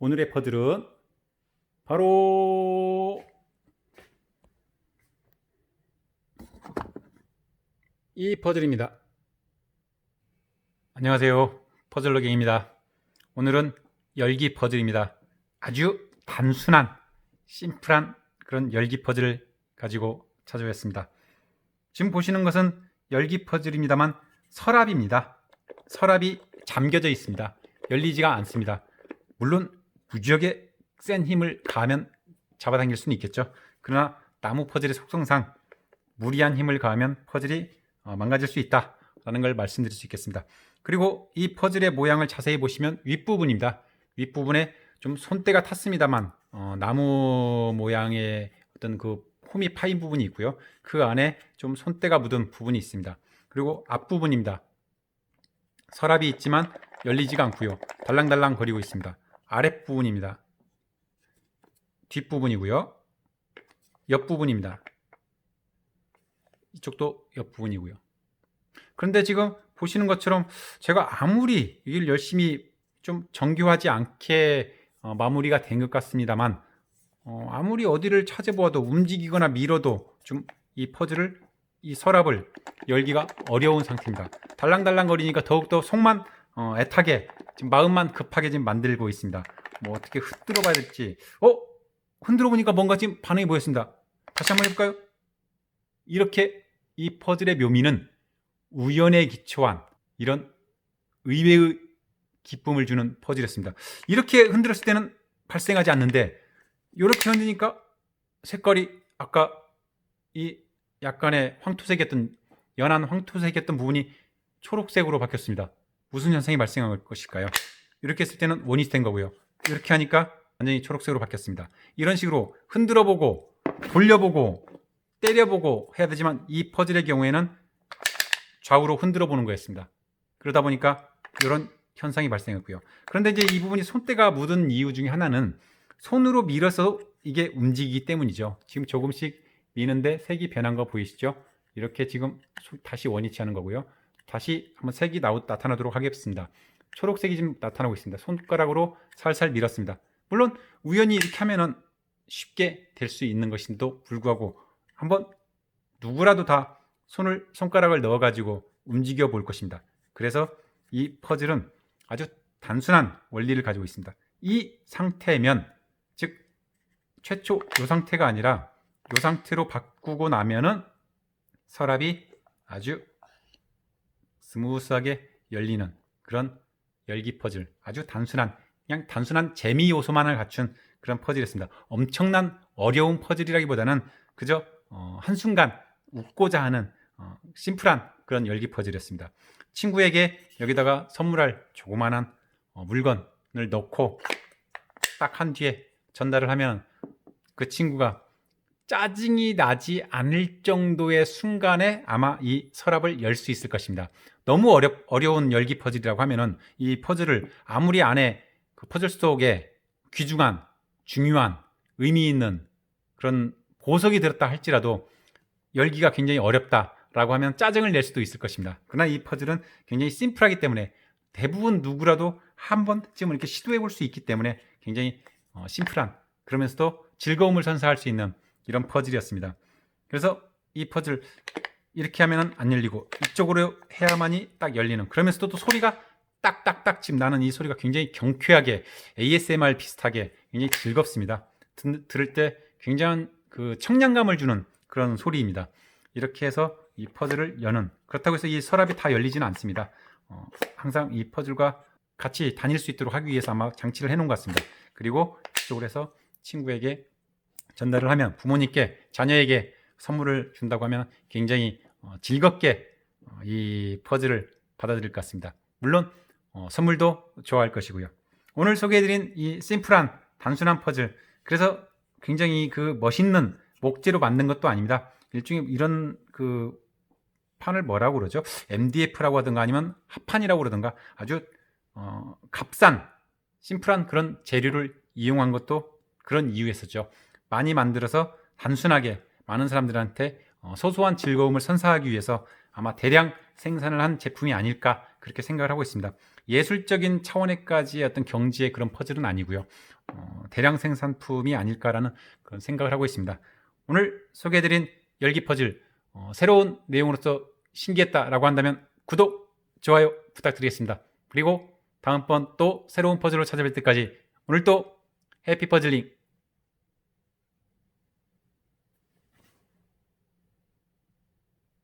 오늘의 퍼즐은 바로 이 퍼즐입니다. 안녕하세요. 퍼즐러갱입니다. 오늘은 열기 퍼즐입니다. 아주 단순한 심플한 그런 열기 퍼즐을 가지고 찾아왔습니다. 지금 보시는 것은 열기 퍼즐입니다만 서랍입니다. 서랍이 잠겨져 있습니다. 열리지가 않습니다. 물론 무지하게 센 힘을 가하면 잡아당길 수는 있겠죠. 그러나 나무 퍼즐의 속성상 무리한 힘을 가하면 퍼즐이 어, 망가질 수 있다라는 걸 말씀드릴 수 있겠습니다. 그리고 이 퍼즐의 모양을 자세히 보시면 윗부분입니다. 윗부분에 좀 손때가 탔습니다만 어, 나무 모양의 어떤 그 홈이 파인 부분이 있고요. 그 안에 좀 손때가 묻은 부분이 있습니다. 그리고 앞부분입니다. 서랍이 있지만 열리지가 않고요. 달랑달랑 거리고 있습니다. 아랫부분입니다. 뒷부분이고요. 옆부분입니다. 이쪽도 옆부분이고요. 그런데 지금 보시는 것처럼 제가 아무리 이걸 열심히 좀 정교하지 않게 어, 마무리가 된 것 같습니다만 어, 아무리 어디를 찾아보아도 움직이거나 밀어도 좀 이 퍼즐을 이 서랍을 열기가 어려운 상태입니다. 달랑달랑 거리니까 더욱더 속만 어, 애타게 지금 마음만 급하게 지금 만들고 있습니다. 뭐 어떻게 흔들어 봐야 될지 어 흔들어 보니까 뭔가 지금 반응이 보였습니다. 다시 한번 해볼까요? 이렇게 이 퍼즐의 묘미는 우연에 기초한 이런 의외의 기쁨을 주는 퍼즐이었습니다. 이렇게 흔들었을 때는 발생하지 않는데 이렇게 흔드니까 색깔이 아까 이 약간의 황토색이었던 연한 황토색이었던 부분이 초록색으로 바뀌었습니다. 무슨 현상이 발생한 것일까요? 이렇게 했을 때는 원이 된 거고요. 이렇게 하니까 완전히 초록색으로 바뀌었습니다. 이런 식으로 흔들어 보고 돌려보고 때려보고 해야 되지만 이 퍼즐의 경우에는 좌우로 흔들어 보는 거였습니다. 그러다 보니까 이런 현상이 발생했고요. 그런데 이제 이 부분이 손때가 묻은 이유 중에 하나는 손으로 밀어서 이게 움직이기 때문이죠. 지금 조금씩 미는데 색이 변한 거 보이시죠? 이렇게 지금 다시 원위치 하는 거고요. 다시 한번 색이 나오, 나타나도록 하겠습니다. 초록색이 지금 나타나고 있습니다. 손가락으로 살살 밀었습니다. 물론 우연히 이렇게 하면은 쉽게 될 수 있는 것인데도 불구하고 한번 누구라도 다 손을 손가락을 넣어 가지고 움직여 볼 것입니다. 그래서 이 퍼즐은 아주 단순한 원리를 가지고 있습니다. 이 상태면 즉 최초 이 상태가 아니라 이 상태로 바꾸고 나면은 서랍이 아주 스무스하게 열리는 그런 열기 퍼즐 아주 단순한 그냥 단순한 재미 요소만을 갖춘 그런 퍼즐이었습니다. 엄청난 어려운 퍼즐이라기보다는 그저 어, 한순간 웃고자 하는 어, 심플한 그런 열기 퍼즐이었습니다. 친구에게 여기다가 선물할 조그마한 어, 물건을 넣고 딱 한 뒤에 전달을 하면 그 친구가 짜증이 나지 않을 정도의 순간에 아마 이 서랍을 열 수 있을 것입니다. 너무 어려, 어려운 열기 퍼즐이라고 하면은 이 퍼즐을 아무리 안에 그 퍼즐 속에 귀중한, 중요한, 의미 있는 그런 보석이 들었다 할지라도 열기가 굉장히 어렵다라고 하면 짜증을 낼 수도 있을 것입니다. 그러나 이 퍼즐은 굉장히 심플하기 때문에 대부분 누구라도 한 번쯤은 이렇게 시도해 볼 수 있기 때문에 굉장히 어, 심플한 그러면서도 즐거움을 선사할 수 있는 이런 퍼즐이었습니다. 그래서 이 퍼즐 이렇게 하면 안 열리고 이쪽으로 해야만이 딱 열리는 그러면서도 또 소리가 딱딱딱 지금 나는 이 소리가 굉장히 경쾌하게 ASMR 비슷하게 굉장히 즐겁습니다. 듣, 들을 때 굉장한 그 청량감을 주는 그런 소리입니다. 이렇게 해서 이 퍼즐을 여는 그렇다고 해서 이 서랍이 다 열리지는 않습니다. 어, 항상 이 퍼즐과 같이 다닐 수 있도록 하기 위해서 아마 장치를 해놓은 것 같습니다. 그리고 이쪽으로 해서 친구에게 전달을 하면 부모님께 자녀에게 선물을 준다고 하면 굉장히 어, 즐겁게 어, 이 퍼즐을 받아들일 것 같습니다. 물론 어, 선물도 좋아할 것이고요. 오늘 소개해드린 이 심플한 단순한 퍼즐 그래서 굉장히 그 멋있는 목재로 만든 것도 아닙니다. 일종의 이런 그 판을 뭐라고 그러죠? MDF라고 하든가 아니면 합판이라고 그러든가 아주 어, 값싼 심플한 그런 재료를 이용한 것도 그런 이유였었죠. 많이 만들어서 단순하게 많은 사람들한테 어, 소소한 즐거움을 선사하기 위해서 아마 대량 생산을 한 제품이 아닐까 그렇게 생각을 하고 있습니다. 예술적인 차원에까지의 어떤 경지의 그런 퍼즐은 아니고요. 어, 대량 생산품이 아닐까라는 그런 생각을 하고 있습니다. 오늘 소개해드린 열기 퍼즐 어, 새로운 내용으로서 신기했다라고 한다면 구독, 좋아요 부탁드리겠습니다. 그리고 다음번 또 새로운 퍼즐로 찾아뵐 때까지 오늘 또 해피 퍼즐링